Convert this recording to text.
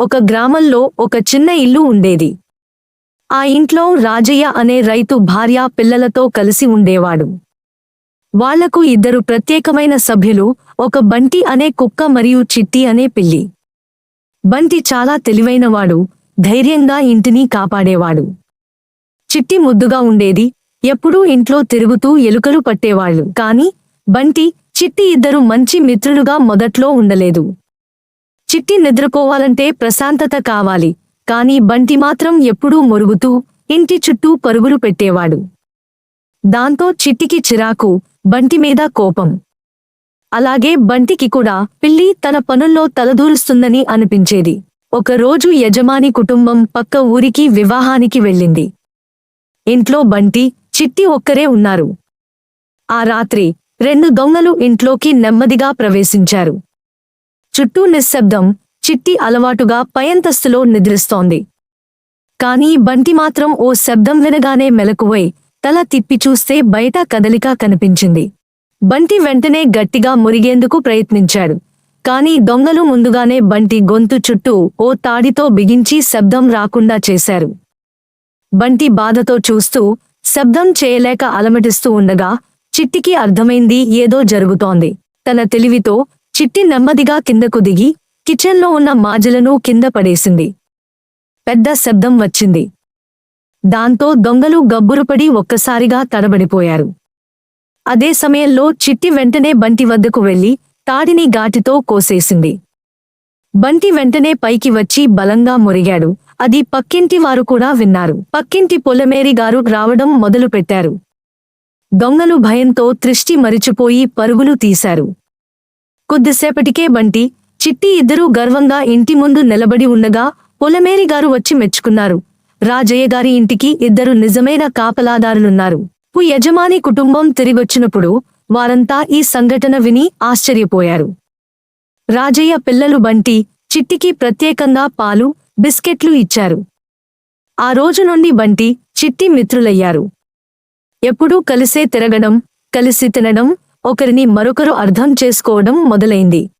ఒక గ్రామంలో ఒక చిన్న ఇల్లు ఉండేది. ఆ ఇంట్లో రాజయ్య అనే రైతు భార్య పిల్లలతో కలిసి ఉండేవాడు. వాళ్ళకు ఇద్దరు ప్రత్యేకమైన సభ్యులు ఒక బంటి అనే కుక్క మరియు చిట్టి అనే పిల్లి. బంటి చాలా తెలివైనవాడు ధైర్యంగా ఇంటిని కాపాడేవాడు. చిట్టి ముద్దుగా ఉండేది ఎప్పుడూ ఇంట్లో తిరుగుతూ ఎలుకలు పట్టేవాళ్ళు కాని బంటి చిట్టి ఇద్దరు మంచి మిత్రులుగా మొదట్లో ఉండలేదు. చిట్టి నిద్రపోవాలంటే ప్రశాంతత కావాలి. కాని బంటి మాత్రం ఎప్పుడూ మొరుగుతూ ఇంటి చుట్టూ పరుగులు పెట్టేవాడు. దాంతో చిట్టికి చిరాకు బంటి మీద కోపం. అలాగే బంటికి కూడా పిల్లి తన పనుల్లో తలదూరుస్తుందని అనిపించేది. ఒకరోజు యజమాని కుటుంబం పక్క ఊరికి వివాహానికి వెళ్ళింది. ఇంట్లో బంటి చిట్టి ఒక్కరే ఉన్నారు. ఆ రాత్రి రెండు దొంగలు ఇంట్లోకి నెమ్మదిగా ప్రవేశించారు. చుట్టూ నిశ్శబ్దం చిట్టి అలవాటుగా పయంతస్తులో నిద్రిస్తోంది. కాని బంటి మాత్రం ఓ శబ్దం వినగానే మెలకువై తల తిప్పి చూస్తే బయట కదలిక కనిపించింది. బంటి వెంటనే గట్టిగా మురిగేందుకు ప్రయత్నించాడు. కాని దొంగలు ముందుగానే బంటి గొంతు చుట్టూ ఓ తాడితో బిగించి శబ్దం రాకుండా చేశారు. బంటి బాధతో చూస్తూ శబ్దం చేయలేక అలమటిస్తూ ఉండగా చిట్టికి అర్థమైంది ఏదో జరుగుతోంది. తన తెలివితో చిట్టి నెమ్మదిగా కిందకు దిగి కిచెన్లో ఉన్న మాజలను కింద పడేసింది. పెద్ద శబ్దం వచ్చింది. దాంతో దొంగలు గబ్బురుపడి ఒక్కసారిగా తడబడిపోయారు. అదే సమయంలో చిట్టి వెంటనే బంటి వద్దకు వెళ్ళి తాడిని గాటితో కోసేసింది. బంటి వెంటనే పైకి వచ్చి బలంగా మురిగాడు. అది పక్కింటి వారు కూడా విన్నారు. పక్కింటి పొలమేరి గారు రావడం మొదలుపెట్టారు. దొంగలు భయంతో త్రిష్టి మరిచిపోయి పరుగులు తీశారు. కొద్దిసేపటికే బంటి చిట్టి ఇద్దరూ గర్వంగా ఇంటి ముందు నిలబడి ఉండగా పొలమేరి గారు వచ్చి మెచ్చుకున్నారు. రాజయ్య గారి ఇంటికి ఇద్దరు నిజమైన కాపలాదారులున్నారు. పు యజమాని కుటుంబం తిరిగొచ్చినప్పుడు వారంతా ఈ సంఘటన విని ఆశ్చర్యపోయారు. రాజయ్య పిల్లలు బంటి చిట్టికి ప్రత్యేకంగా పాలు బిస్కెట్లు ఇచ్చారు. ఆ రోజు నుండి బంటి చిట్టి మిత్రులయ్యారు. ఎప్పుడూ కలిసే తిరగడం కలిసి తినడం ఒకరిని మరొకరు అర్థం చేసుకోవడం మొదలైంది.